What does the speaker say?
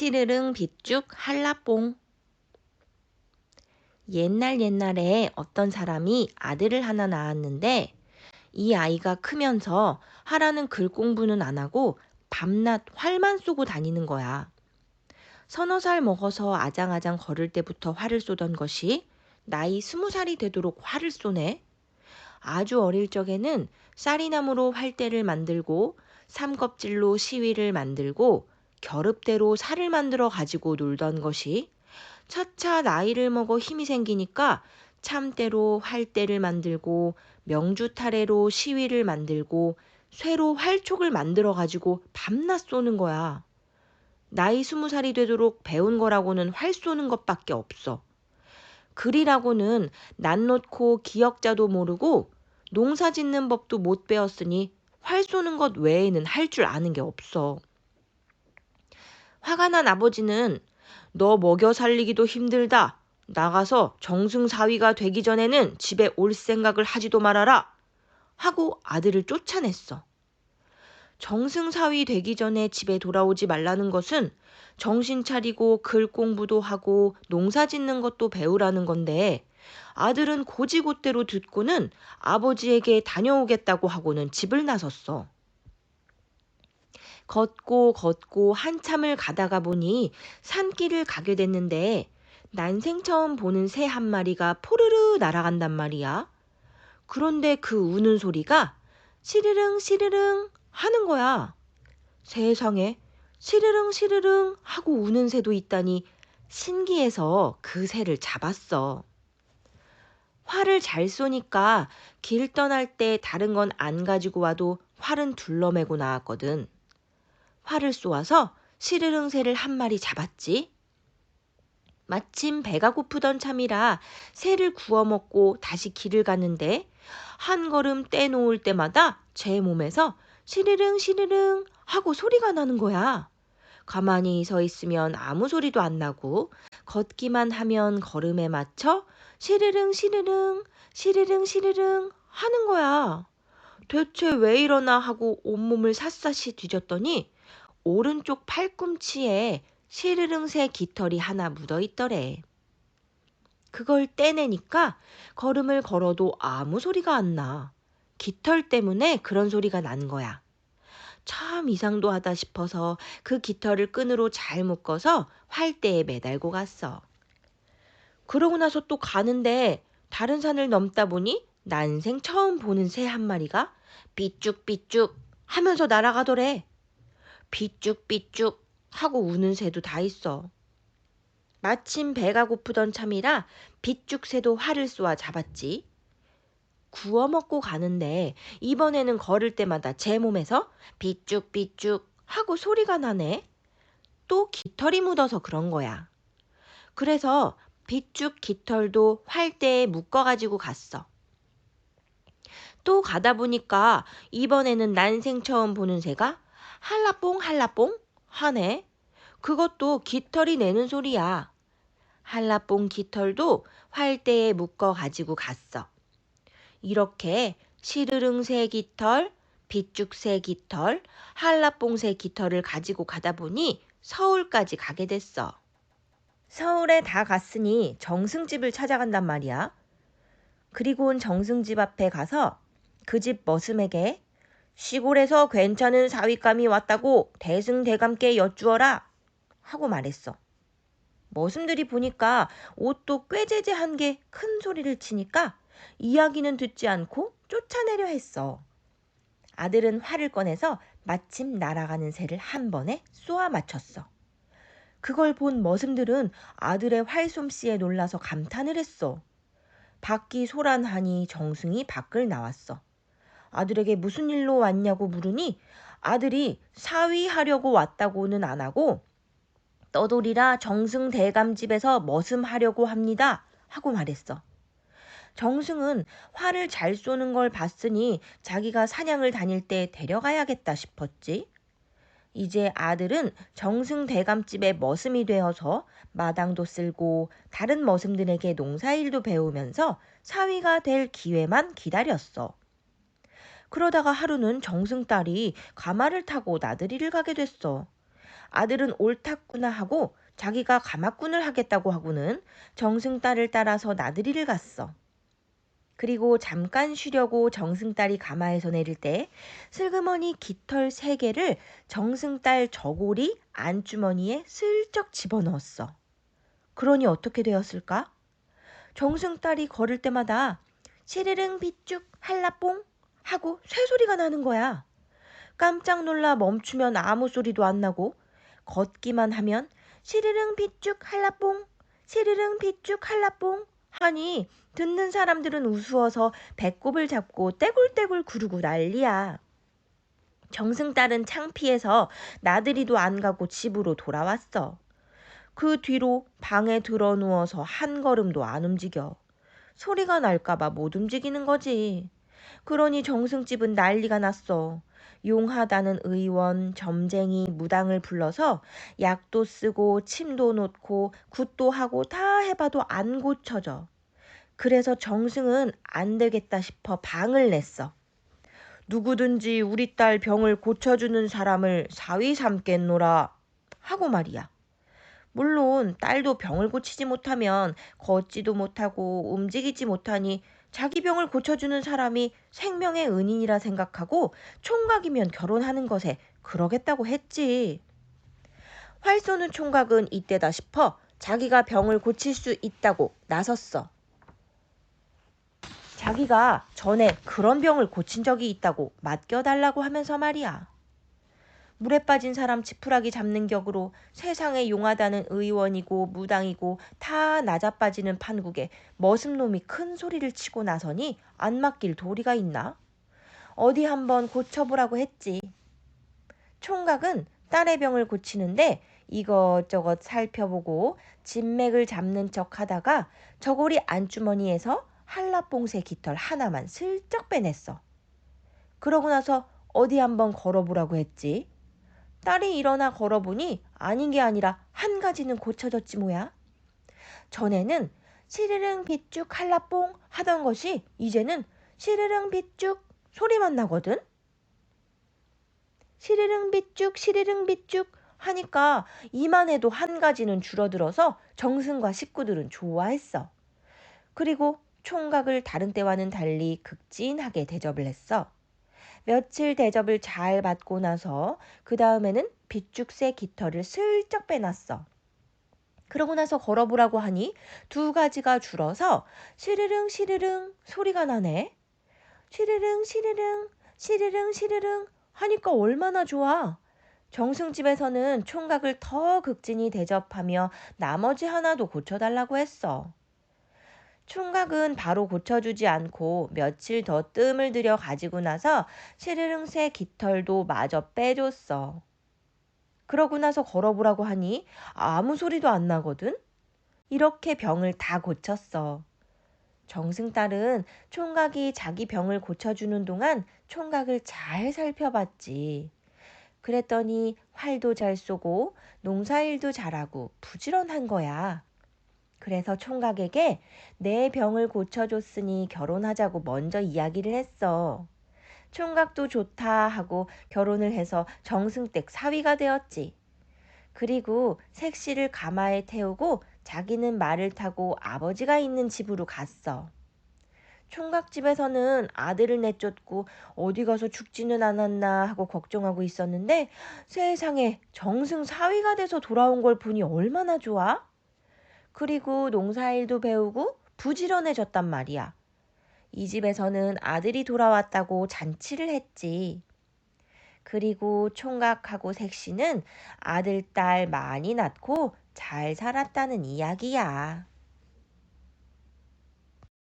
시르릉 빗죽 한라뽕. 옛날 옛날에 어떤 사람이 아들을 하나 낳았는데 이 아이가 크면서 하라는 글 공부는 안 하고 밤낮 활만 쏘고 다니는 거야. 서너 살 먹어서 아장아장 걸을 때부터 활을 쏘던 것이 나이 스무 살이 되도록 활을 쏘네. 아주 어릴 적에는 쌀이나무로 활대를 만들고 삼껍질로 시위를 만들고 겨릅대로 살을 만들어 가지고 놀던 것이 차차 나이를 먹어 힘이 생기니까 참대로 활대를 만들고 명주 타래로 시위를 만들고 쇠로 활촉을 만들어 가지고 밤낮 쏘는 거야. 나이 스무 살이 되도록 배운 거라고는 활 쏘는 것밖에 없어. 글이라고는 난 놓고 기억자도 모르고 농사 짓는 법도 못 배웠으니 활 쏘는 것 외에는 할 줄 아는 게 없어. 화가 난 아버지는 너 먹여 살리기도 힘들다. 나가서 정승사위가 되기 전에는 집에 올 생각을 하지도 말아라. 하고 아들을 쫓아냈어. 정승사위 되기 전에 집에 돌아오지 말라는 것은 정신 차리고 글 공부도 하고 농사 짓는 것도 배우라는 건데 아들은 고지곳대로 듣고는 아버지에게 다녀오겠다고 하고는 집을 나섰어. 걷고 걷고 한참을 가다가 보니 산길을 가게 됐는데 난생 처음 보는 새 한 마리가 포르르 날아간단 말이야. 그런데 그 우는 소리가 시르릉 시르릉 하는 거야. 세상에 시르릉 시르릉 하고 우는 새도 있다니 신기해서 그 새를 잡았어. 활을 잘 쏘니까 길 떠날 때 다른 건 안 가지고 와도 활은 둘러매고 나왔거든. 활을 쏘아서 시르릉 새를 한 마리 잡았지. 마침 배가 고프던 참이라 새를 구워 먹고 다시 길을 갔는데 한 걸음 떼놓을 때마다 제 몸에서 시르릉 시르릉 하고 소리가 나는 거야. 가만히 서 있으면 아무 소리도 안 나고 걷기만 하면 걸음에 맞춰 시르릉 시르릉 시르릉 시르릉 하는 거야. 대체 왜 이러나 하고 온몸을 샅샅이 뒤졌더니 오른쪽 팔꿈치에 시르릉새 깃털이 하나 묻어 있더래. 그걸 떼내니까 걸음을 걸어도 아무 소리가 안 나. 깃털 때문에 그런 소리가 나는 거야. 참 이상도 하다 싶어서 그 깃털을 끈으로 잘 묶어서 활대에 매달고 갔어. 그러고 나서 또 가는데 다른 산을 넘다 보니 난생 처음 보는 새 한 마리가 삐쭉삐쭉 하면서 날아가더래. 삐쭉삐쭉 하고 우는 새도 다 있어. 마침 배가 고프던 참이라 빗죽새도 활을 쏘아 잡았지. 구워 먹고 가는데 이번에는 걸을 때마다 제 몸에서 삐쭉삐쭉 하고 소리가 나네. 또 깃털이 묻어서 그런 거야. 그래서 빗죽 깃털도 활대에 묶어가지고 갔어. 또 가다 보니까 이번에는 난생 처음 보는 새가 한라뽕 한라뽕 하네. 그것도 깃털이 내는 소리야. 한라뽕 깃털도 활대에 묶어 가지고 갔어. 이렇게 시르릉새 깃털, 빗죽새 깃털, 한라뽕새 깃털을 가지고 가다 보니 서울까지 가게 됐어. 서울에 다 갔으니 정승집을 찾아간단 말이야. 그리고 온 정승집 앞에 가서 그 집 머슴에게 시골에서 괜찮은 사윗감이 왔다고 대승대감께 여쭈어라 하고 말했어. 머슴들이 보니까 옷도 꾀재재한 게 큰 소리를 치니까 이야기는 듣지 않고 쫓아내려 했어. 아들은 활을 꺼내서 마침 날아가는 새를 한 번에 쏘아 맞췄어. 그걸 본 머슴들은 아들의 활솜씨에 놀라서 감탄을 했어. 밖이 소란하니 정승이 밖을 나왔어. 아들에게 무슨 일로 왔냐고 물으니 아들이 사위하려고 왔다고는 안 하고 떠돌이라 정승 대감 집에서 머슴하려고 합니다. 하고 말했어. 정승은 활을 잘 쏘는 걸 봤으니 자기가 사냥을 다닐 때 데려가야겠다 싶었지. 이제 아들은 정승 대감집의 머슴이 되어서 마당도 쓸고 다른 머슴들에게 농사일도 배우면서 사위가 될 기회만 기다렸어. 그러다가 하루는 정승 딸이 가마를 타고 나들이를 가게 됐어. 아들은 옳았구나 하고 자기가 가마꾼을 하겠다고 하고는 정승 딸을 따라서 나들이를 갔어. 그리고 잠깐 쉬려고 정승딸이 가마에서 내릴 때 슬그머니 깃털 세 개를 정승딸 저고리 안주머니에 슬쩍 집어넣었어. 그러니 어떻게 되었을까? 정승딸이 걸을 때마다 시르릉 빗쭉 한라뽕 하고 쇠소리가 나는 거야. 깜짝 놀라 멈추면 아무 소리도 안 나고 걷기만 하면 시르릉 빗쭉 한라뽕 시르릉 빗쭉 한라뽕 하니 듣는 사람들은 우스워서 배꼽을 잡고 떼굴떼굴 구르고 난리야. 정승딸은 창피해서 나들이도 안 가고 집으로 돌아왔어. 그 뒤로 방에 들어 누워서 한 걸음도 안 움직여. 소리가 날까봐 못 움직이는 거지. 그러니 정승집은 난리가 났어. 용하다는 의원, 점쟁이, 무당을 불러서 약도 쓰고 침도 놓고 굿도 하고 다 해봐도 안 고쳐져. 그래서 정승은 안 되겠다 싶어 방을 냈어. 누구든지 우리 딸 병을 고쳐주는 사람을 사위 삼겠노라 하고 말이야. 물론 딸도 병을 고치지 못하면 걷지도 못하고 움직이지 못하니 자기 병을 고쳐주는 사람이 생명의 은인이라 생각하고 총각이면 결혼하는 것에 그러겠다고 했지. 활 쏘는 총각은 이때다 싶어 자기가 병을 고칠 수 있다고 나섰어. 자기가 전에 그런 병을 고친 적이 있다고 맡겨달라고 하면서 말이야. 물에 빠진 사람 지푸라기 잡는 격으로 세상에 용하다는 의원이고 무당이고 다 낮아빠지는 판국에 머슴놈이 큰 소리를 치고 나서니 안 맡길 도리가 있나? 어디 한번 고쳐보라고 했지. 총각은 딸의 병을 고치는데 이것저것 살펴보고 진맥을 잡는 척 하다가 저고리 안주머니에서 한라봉새 깃털 하나만 슬쩍 빼냈어. 그러고 나서 어디 한번 걸어보라고 했지. 딸이 일어나 걸어보니 아닌 게 아니라 한 가지는 고쳐졌지 뭐야. 전에는 시르릉 빗쭉 한라뽕 하던 것이 이제는 시르릉 빗쭉 소리만 나거든. 시르릉 빗쭉 시르릉 빗쭉 하니까 이만 해도 한 가지는 줄어들어서 정승과 식구들은 좋아했어. 그리고 총각을 다른 때와는 달리 극진하게 대접을 했어. 며칠 대접을 잘 받고 나서 그 다음에는 빗죽새 깃털을 슬쩍 빼놨어. 그러고 나서 걸어보라고 하니 두 가지가 줄어서 시르릉 시르릉 소리가 나네. 시르릉 시르릉 시르릉 시르릉 하니까 얼마나 좋아. 정승집에서는 총각을 더 극진히 대접하며 나머지 하나도 고쳐달라고 했어. 총각은 바로 고쳐주지 않고 며칠 더 뜸을 들여 가지고 나서 시르릉새 깃털도 마저 빼줬어. 그러고 나서 걸어보라고 하니 아무 소리도 안 나거든? 이렇게 병을 다 고쳤어. 정승딸은 총각이 자기 병을 고쳐주는 동안 총각을 잘 살펴봤지. 그랬더니 활도 잘 쏘고 농사일도 잘하고 부지런한 거야. 그래서 총각에게 내 병을 고쳐줬으니 결혼하자고 먼저 이야기를 했어. 총각도 좋다 하고 결혼을 해서 정승댁 사위가 되었지. 그리고 색시를 가마에 태우고 자기는 말을 타고 아버지가 있는 집으로 갔어. 총각집에서는 아들을 내쫓고 어디 가서 죽지는 않았나 하고 걱정하고 있었는데 세상에 정승 사위가 돼서 돌아온 걸 보니 얼마나 좋아? 그리고 농사일도 배우고 부지런해졌단 말이야. 이 집에서는 아들이 돌아왔다고 잔치를 했지. 그리고 총각하고 색시는 아들, 딸 많이 낳고 잘 살았다는 이야기야.